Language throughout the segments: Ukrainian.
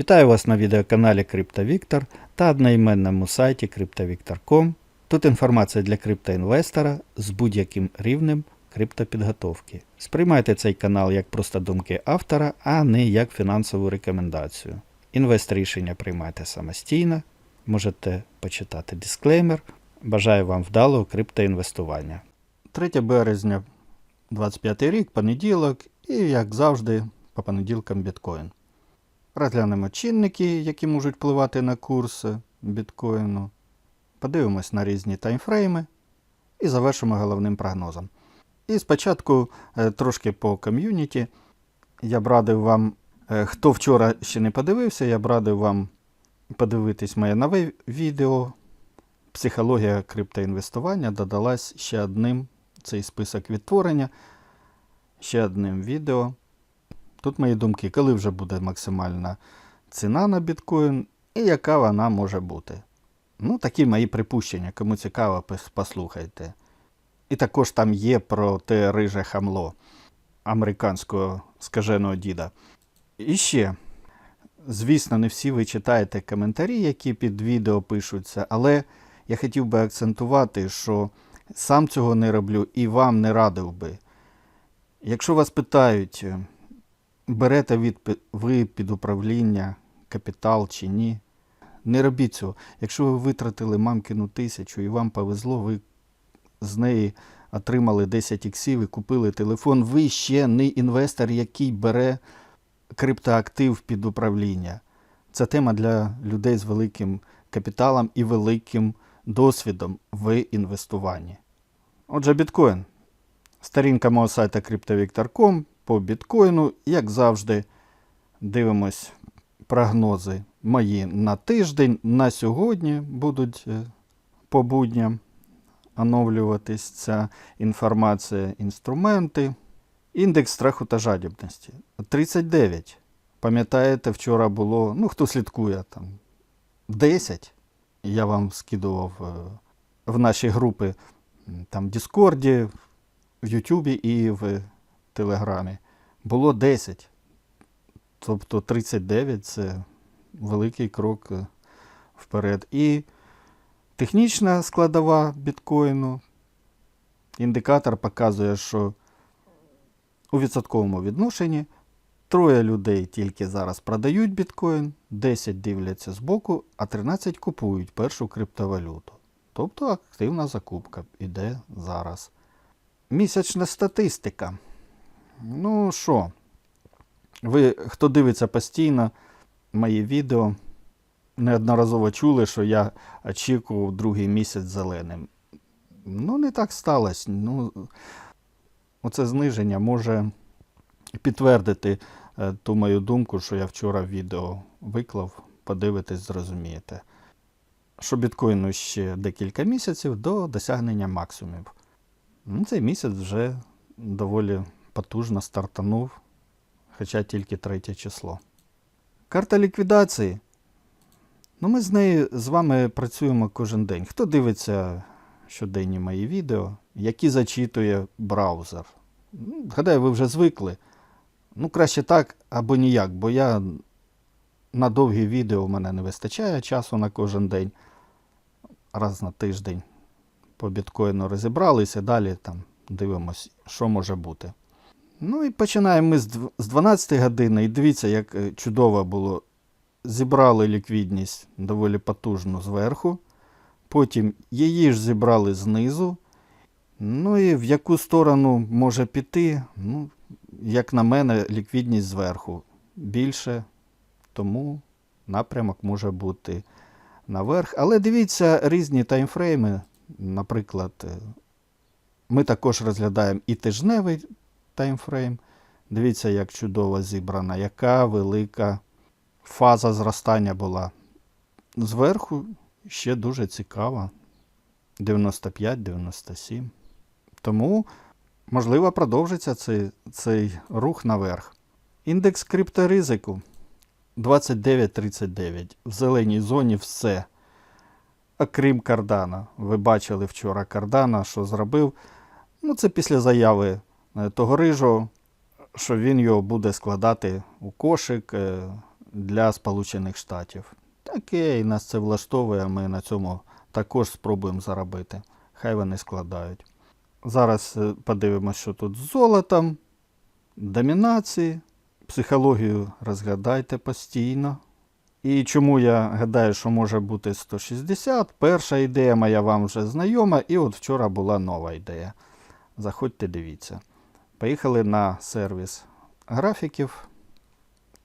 Вітаю вас на відеоканалі CryptoVictor та одноіменному сайті CryptoVictor.com. Тут інформація для криптоінвестора з будь-яким рівнем криптопідготовки. Сприймайте цей канал як просто думки автора, а не як фінансову рекомендацію. Інвест рішення приймайте самостійно, можете почитати дисклеймер. Бажаю вам вдалого криптоінвестування. 3 березня 25 рік, понеділок, і як завжди, по понеділкам біткоін. Розглянемо чинники, які можуть впливати на курс біткоїну. Подивимось на різні таймфрейми і завершимо головним прогнозом. І спочатку е, трошки по ком'юніті. Я б радив вам, е, хто вчора ще не подивився, я б радив вам подивитись моє нове відео. Психологія криптоінвестування додалась ще одним цей список відтворення, ще одним відео. Тут мої думки, коли вже буде максимальна ціна на біткоін і яка вона може бути. Ну, такі мої припущення, кому цікаво, послухайте. І також там є про те риже хамло американського скаженого діда. І ще, звісно, не всі ви читаєте коментарі, які під відео пишуться, але я хотів би акцентувати, що сам цього не роблю і вам не радив би. Якщо вас питають, берете від, ви під управління капітал чи ні, не робіть цього. Якщо ви витратили мамкину тисячу і вам повезло, ви з неї отримали 10 іксів і купили телефон, ви ще не інвестор, який бере криптоактив під управління. Це тема для людей з великим капіталом і великим досвідом в інвестуванні. Отже, біткоін. Сторінка мого сайта CryptoVictor.com по біткоїну, як завжди, дивимось прогнози мої на тиждень. На сьогодні будуть е, по будням оновлюватись ця інформація, інструменти. Індекс страху та жадібності 39. Пам'ятаєте, вчора було, ну хто слідкує там 10. Я вам скидував е, в наші групи там в Діскорді, в Ютубі і в Телеграмі. Було 10. Тобто 39 це великий крок е, вперед. І технічна складова біткоїну. Індикатор показує, що у відсотковому відношенні троє людей тільки зараз продають біткоін, 10 дивляться збоку, а 13 купують першу криптовалюту. Тобто активна закупка іде зараз. Місячна статистика. Ну що, ви, хто дивиться постійно мої відео, неодноразово чули, що я очікував другий місяць зеленим. Ну, не так сталося. Ну, оце зниження може підтвердити е, ту мою думку, що я вчора відео виклав. Подивитесь, зрозумієте. Що біткоїну ще декілька місяців до досягнення максимумів. Ну, цей місяць вже доволі потужно стартанув, хоча тільки третє число. Карта ліквідації. Ну, ми з нею з вами працюємо кожен день. Хто дивиться щоденні мої відео, які зачитує браузер. Ну, гадаю, ви вже звикли. Ну, краще так або ніяк, бо я на довгі відео у мене не вистачає часу на кожен день. Раз на тиждень по біткоїну розібралися, далі там дивимось, що може бути. Ну і починаємо ми з 12 години. І дивіться, як е, чудово було. Зібрали ліквідність доволі потужну зверху. Потім її ж зібрали знизу. Ну і в яку сторону може піти? Ну, як на мене, ліквідність зверху більше, тому напрямок може бути наверх. Але дивіться різні таймфрейми. Наприклад, е, ми також розглядаємо і тижневий таймфрейм. Дивіться, як чудово зібрана, яка велика фаза зростання була. Зверху ще дуже цікава. 95-97. Тому, можливо, продовжиться цей, цей рух наверх. Індекс крипторизику 29,39. В зеленій зоні все. Окрім кардана. Ви бачили вчора кардана, що зробив. Ну, це після заяви того рижого, що він його буде складати у кошик, е, для Сполучених Штатів. Окей, нас це влаштовує, ми на цьому також спробуємо заробити. Хай вони складають. Зараз е, подивимося, що тут з золотом, домінації, психологію розгадайте постійно. І чому я гадаю, що може бути 160? Перша ідея моя вам вже знайома, і от вчора була нова ідея. Заходьте, дивіться. Поїхали на сервіс графіків,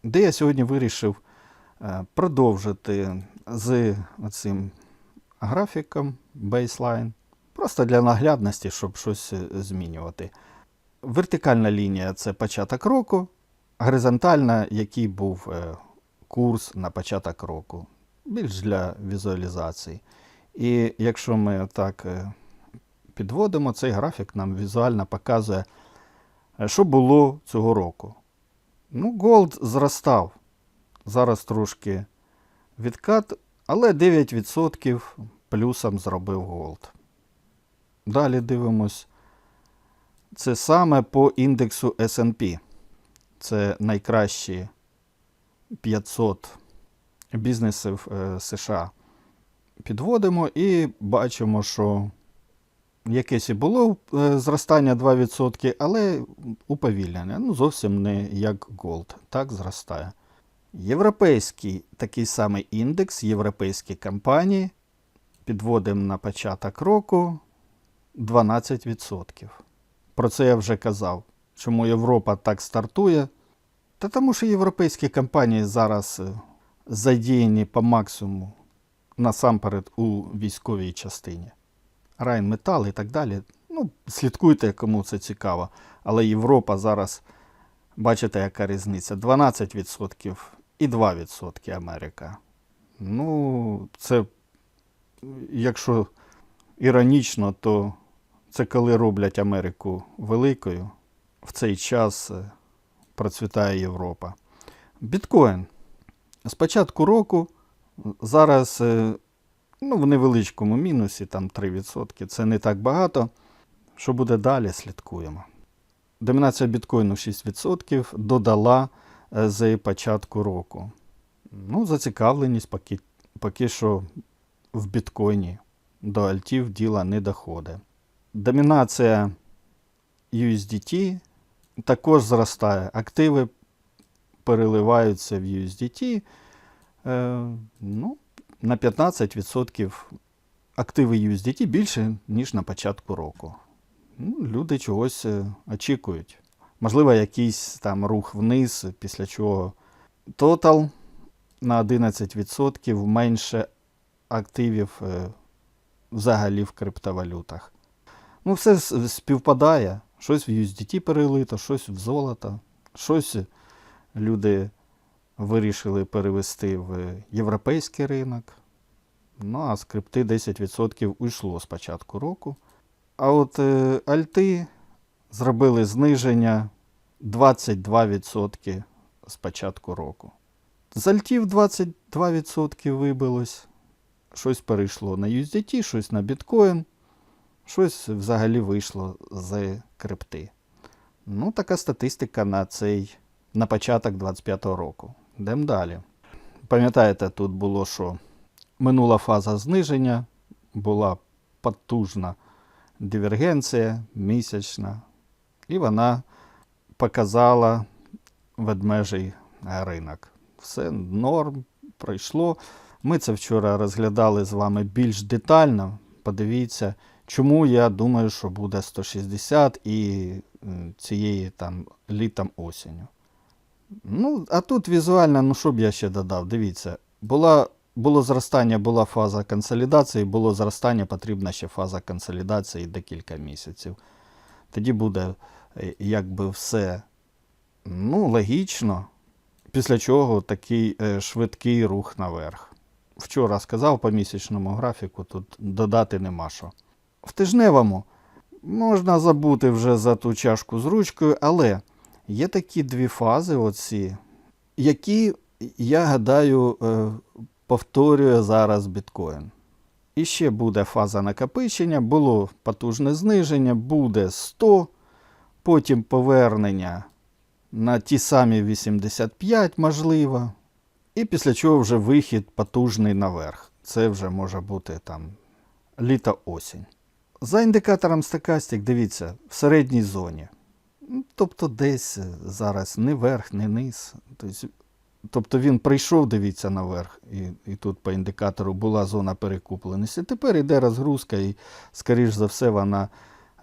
де я сьогодні вирішив е, продовжити з цим графіком baseline. Просто для наглядності, щоб щось е, змінювати. Вертикальна лінія це початок року, горизонтальна, який був е, курс на початок року. Більш для візуалізації. І якщо ми так підводимо, цей графік нам візуально показує, що було цього року. Ну, голд зростав. Зараз трошки відкат, але 9% плюсом зробив голд. Далі дивимось. Це саме по індексу SP. Це найкращі 500 бізнесів е, США. Підводимо і бачимо, що якесь і було е, зростання 2%, але уповільнення. Ну, зовсім не як Gold. Так зростає. Європейський такий самий індекс, європейські компанії. Підводимо на початок року 12%. Про це я вже казав. Чому Європа так стартує? Та тому що європейські компанії зараз е, задіяні по максимуму насамперед у військовій частині. Райнметал і так далі. Ну, слідкуйте, кому це цікаво. Але Європа зараз, бачите, яка різниця: 12% і 2% Америка. Ну, це, якщо іронічно, то це коли роблять Америку великою, в цей час е, процвітає Європа. Біткоін. З початку року зараз е, ну, в невеличкому мінусі, там 3%. Це не так багато. Що буде далі, слідкуємо. Домінація біткоїну 6% додала е, з початку року. Ну, зацікавленість поки, поки що в біткоїні до альтів діла не доходить. Домінація USDT також зростає. Активи переливаються в USDT. Е, ну, на 15% активи USDT більше, ніж на початку року. Ну, люди чогось е, очікують. Можливо, якийсь там рух вниз, після чого тотал на 11% менше активів е, взагалі в криптовалютах. Ну, все співпадає. Щось в USDT перелито, щось в золото, щось люди вирішили перевести в європейський ринок. Ну, а скрипти 10% уйшло з початку року. А от е, альти зробили зниження 22% з початку року. З альтів 22% вибилось. Щось перейшло на USDT, щось на біткоін, щось взагалі вийшло з крипти. Ну, така статистика на цей на початок 25-го року. Йдемо далі. Пам'ятаєте, тут було, що минула фаза зниження, була потужна дивергенція місячна, і вона показала ведмежий ринок. Все норм, пройшло. Ми це вчора розглядали з вами більш детально. Подивіться, чому я думаю, що буде 160 і цієї там літом осінню. Ну, а тут візуально, ну що б я ще додав? Дивіться, була, було зростання, була фаза консолідації, було зростання, потрібна ще фаза консолідації декілька місяців. Тоді буде е, якби все ну, логічно, після чого такий е, швидкий рух наверх. Вчора сказав по місячному графіку, тут додати нема що. В тижневому можна забути вже за ту чашку з ручкою, але є такі дві фази, оці, які, я гадаю, е, повторює зараз біткоін. І ще буде фаза накопичення, було потужне зниження, буде 100, потім повернення на ті самі 85, можливо. І після чого вже вихід потужний наверх. Це вже може бути там літо-осінь. За індикатором стокастик, дивіться, в середній зоні. Ну, Тобто десь зараз не верх, не низ. Тобто, тобто він прийшов, дивіться, наверх, і, і тут по індикатору була зона перекупленості. Тепер йде розгрузка, і, скоріш за все, вона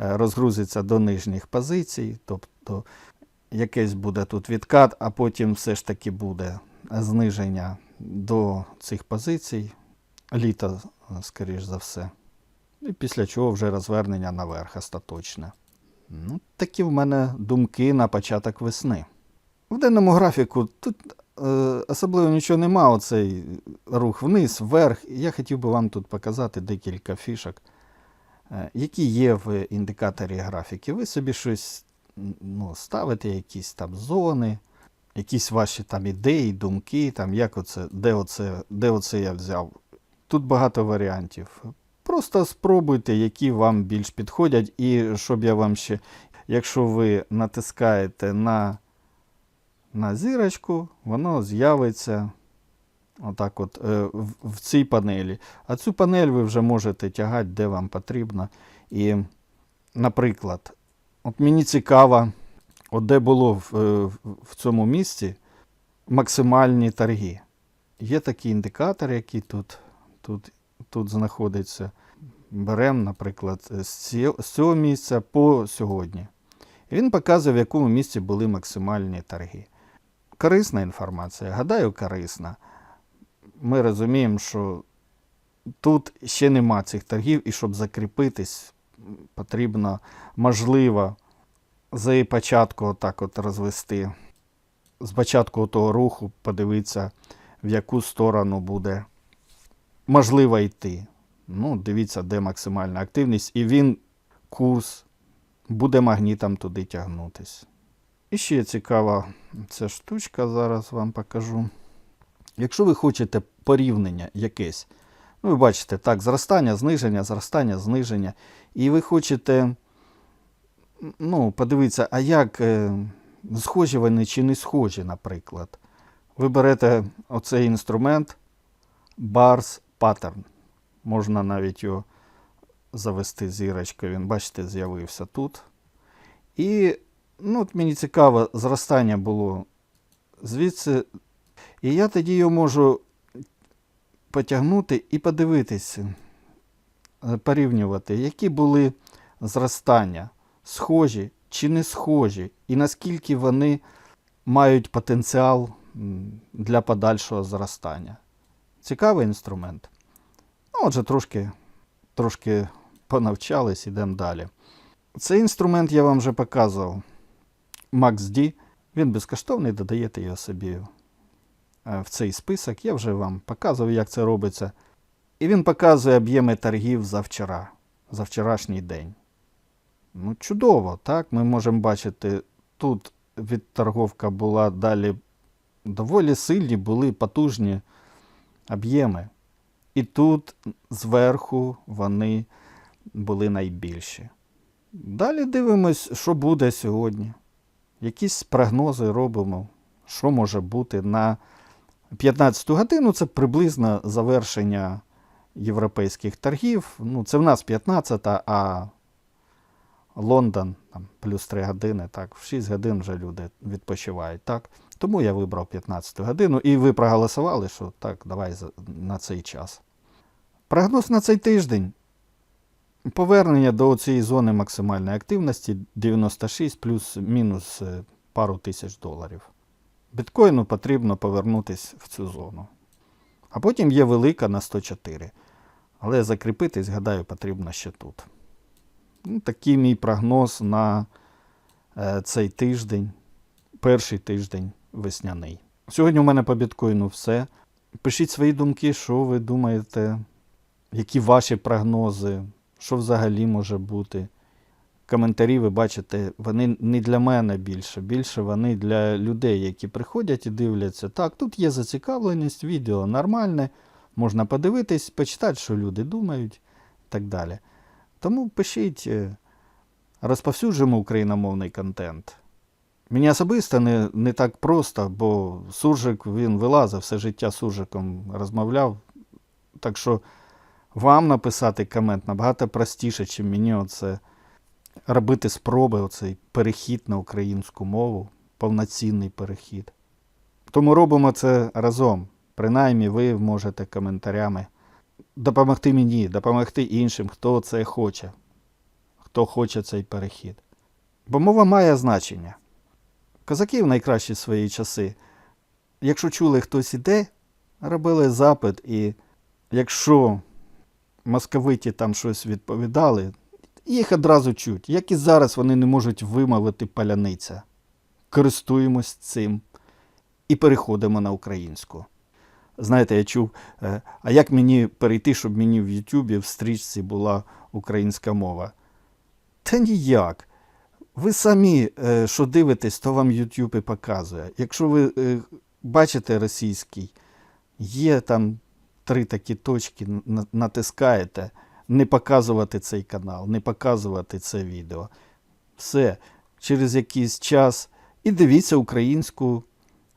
е, розгрузиться до нижніх позицій. Тобто якийсь буде тут відкат, а потім все ж таки буде зниження до цих позицій. Літо, скоріш за все. І після чого вже розвернення наверх остаточне. Ну, такі в мене думки на початок весни. В денному графіку тут е, особливо нічого нема, оцей рух вниз, вверх. Я хотів би вам тут показати декілька фішок, е, які є в індикаторі графіки. Ви собі щось ну, ставите, якісь там зони, якісь ваші там ідеї, думки, там, як оце, де, оце, де оце я взяв. Тут багато варіантів. Просто спробуйте, які вам більш підходять, і щоб я вам ще, якщо ви натискаєте на, на зірочку, воно з'явиться отак от е, в, цій панелі. А цю панель ви вже можете тягати, де вам потрібно. І, наприклад, от мені цікаво, от де було в, е, в цьому місці максимальні торги. Є такий індикатор, який тут, тут, тут знаходиться. Беремо, наприклад, з цього місця по сьогодні. Він показує, в якому місці були максимальні торги. Корисна інформація, гадаю, корисна. Ми розуміємо, що тут ще нема цих торгів, і щоб закріпитись, потрібно, можливо, з початку отак от розвести, з початку того руху подивитися, в яку сторону буде можливо йти. Ну, дивіться, де максимальна активність, і він, курс, буде магнітом туди тягнутись. І ще цікава ця штучка, зараз вам покажу. Якщо ви хочете порівняння якесь, ну, ви бачите, так, зростання, зниження, зростання, зниження, і ви хочете ну, подивитися, а як е, схожі вони чи не схожі, наприклад. Ви берете оцей інструмент Bars Pattern. Можна навіть його завести зірочкою. Він, бачите, з'явився тут. І ну, от мені цікаво, зростання було звідси. І я тоді його можу потягнути і подивитися, е, порівнювати, які були зростання, схожі чи не схожі, і наскільки вони мають потенціал для подальшого зростання. Цікавий інструмент. Отже, трошки, трошки понавчались, ідемо далі. Цей інструмент я вам вже показував. MaxD. Він безкоштовний, додаєте його собі е, в цей список. Я вже вам показував, як це робиться. І він показує об'єми торгів за вчора, за вчорашній день. Ну, чудово, так? Ми можемо бачити, тут відторговка була далі доволі сильні, були потужні об'єми. І тут зверху вони були найбільші. Далі дивимось, що буде сьогодні. Якісь прогнози робимо, що може бути на 15-ту годину. Це приблизно завершення європейських торгів. Ну, це в нас 15, а Лондон там, плюс 3 години, так, в 6 годин вже люди відпочивають. Так. Тому я вибрав 15 годину, і ви проголосували, що так, давай на цей час. Прогноз на цей тиждень. Повернення до цієї зони максимальної активності 96 плюс-мінус е, пару тисяч доларів. Біткоїну потрібно повернутися в цю зону. А потім є велика на 104. Але закріпитись, гадаю, потрібно ще тут. Ну, такий мій прогноз на е, цей тиждень, перший тиждень весняний. Сьогодні у мене по біткоїну все. Пишіть свої думки, що ви думаєте, які ваші прогнози, що взагалі може бути. Коментарі, ви бачите, вони не для мене більше. Більше вони для людей, які приходять і дивляться. Так, тут є зацікавленість, відео нормальне, можна подивитись, почитати, що люди думають і так далі. Тому пишіть, е, розповсюджуємо україномовний контент. Мені особисто не, не так просто, бо суржик він вилазив, все життя суржиком розмовляв. Так що вам написати комент набагато простіше, ніж мені оце робити спроби, оцей перехід на українську мову, повноцінний перехід. Тому робимо це разом. Принаймні, ви можете коментарями допомогти мені, допомогти іншим, хто це хоче, хто хоче цей перехід. Бо мова має значення. Козаки в найкращі свої часи. Якщо чули, хтось іде, робили запит, і якщо московиті там щось відповідали, їх одразу чуть. Як і зараз вони не можуть вимовити паляниця. Користуємось цим і переходимо на українську. Знаєте, я чув, е, а як мені перейти, щоб мені в Ютубі в стрічці була українська мова? Та ніяк. Ви самі, е, що дивитесь, то вам YouTube і показує. Якщо ви е, бачите російський, є там три такі точки, натискаєте, не показувати цей канал, не показувати це відео. Все, через якийсь час і дивіться українську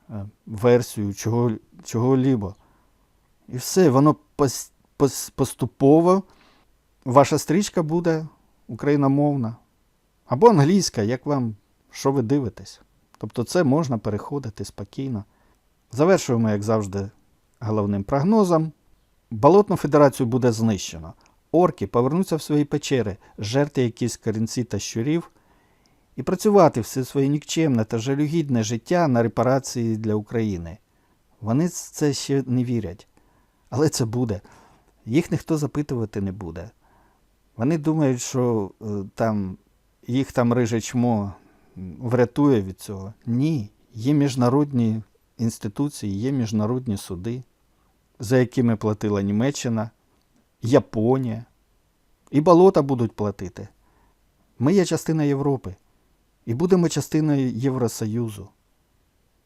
е, версію чого, чого-лібо. І все, воно пос, пос, поступово, ваша стрічка буде україномовна. Або англійська, як вам, що ви дивитесь. Тобто це можна переходити спокійно. Завершуємо, як завжди, головним прогнозом. Болотну федерацію буде знищено. Орки повернуться в свої печери, жерти якісь корінці та щурів і працювати все своє нікчемне та жалюгідне життя на репарації для України. Вони це ще не вірять. Але це буде. Їх ніхто запитувати не буде. Вони думають, що е, там їх там риже чмо врятує від цього. Ні. Є міжнародні інституції, є міжнародні суди, за якими платила Німеччина, Японія. І болота будуть платити. Ми є частина Європи і будемо частиною Євросоюзу.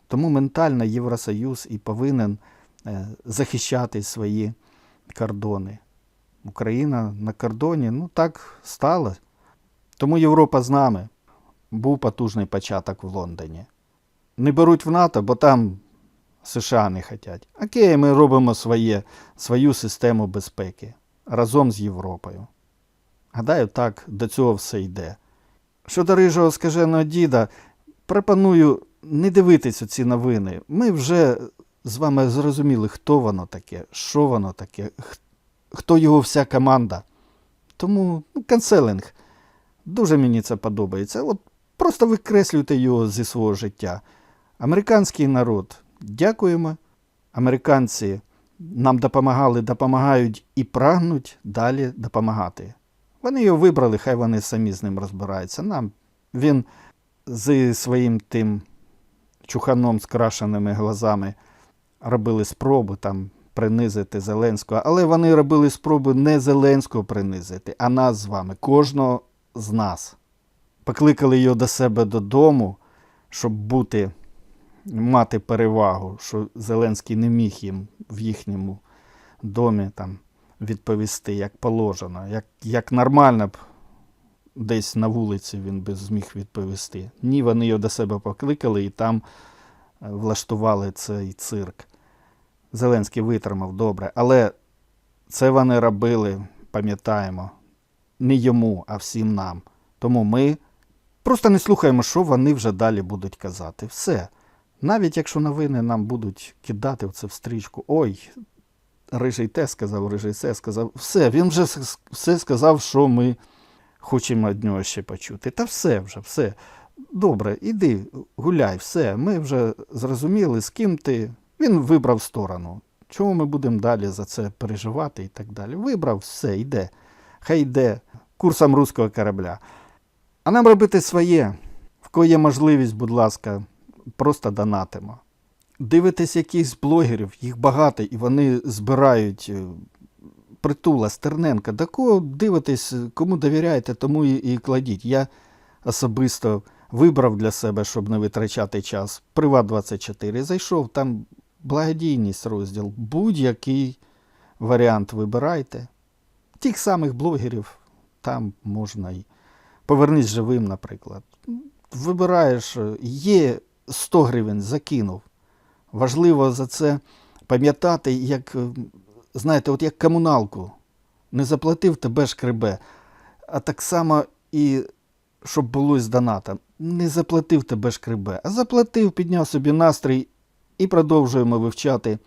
Тому ментально Євросоюз і повинен е, захищати свої кордони. Україна на кордоні, ну так стало. Тому Європа з нами. Був потужний початок в Лондоні. Не беруть в НАТО, бо там США не хочуть. Окей, ми робимо своє, свою систему безпеки разом з Європою. Гадаю, так до цього все йде. Щодо рижого скаженого діда, пропоную не дивитися ці новини. Ми вже з вами зрозуміли, хто воно таке, що воно таке, хто його вся команда. Тому ну, канцелинг. Дуже мені це подобається. От просто викреслюйте його зі свого життя. Американський народ, дякуємо. Американці нам допомагали, допомагають і прагнуть далі допомагати. Вони його вибрали, хай вони самі з ним розбираються. Нам він зі своїм тим чуханом з крашеними глазами робили спробу там принизити Зеленського, але вони робили спробу не Зеленського принизити, а нас з вами, кожного з нас. Покликали його до себе додому, щоб бути, мати перевагу, що Зеленський не міг їм в їхньому домі там відповісти, як положено, як, як нормально б десь на вулиці він би зміг відповісти. Ні, вони його до себе покликали і там е, влаштували цей цирк. Зеленський витримав добре, але це вони робили, пам'ятаємо, не йому, а всім нам. Тому ми просто не слухаємо, що вони вже далі будуть казати. Все. Навіть якщо новини нам будуть кидати в це в стрічку, ой, рижий те сказав, рижий це сказав. Все, він вже все сказав, що ми хочемо від нього ще почути. Та все вже, все. Добре, іди, гуляй, все. Ми вже зрозуміли, з ким ти. Він вибрав сторону. Чому ми будемо далі за це переживати і так далі? Вибрав, все, йде. Хай йде курсом руського корабля. А нам робити своє. В кого є можливість, будь ласка, просто донатимо. Дивитесь якихось блогерів, їх багато, і вони збирають е, притула, Стерненка. До кого дивитесь, кому довіряєте, тому і, і кладіть. Я особисто вибрав для себе, щоб не витрачати час. Приват 24 зайшов, там благодійність розділ. Будь-який варіант вибирайте. Тих самих блогерів там можна і повернись живим, наприклад. вибираєш, е, є 100 гривень, закинув. Важливо за це пам'ятати, як, е, знаєте, от як комуналку. Не заплатив, тебе шкребе. А так само і щоб було з доната. Не заплатив тебе шкребе, а заплатив, підняв собі настрій і продовжуємо вивчати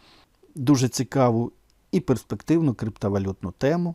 дуже цікаву і перспективну криптовалютну тему.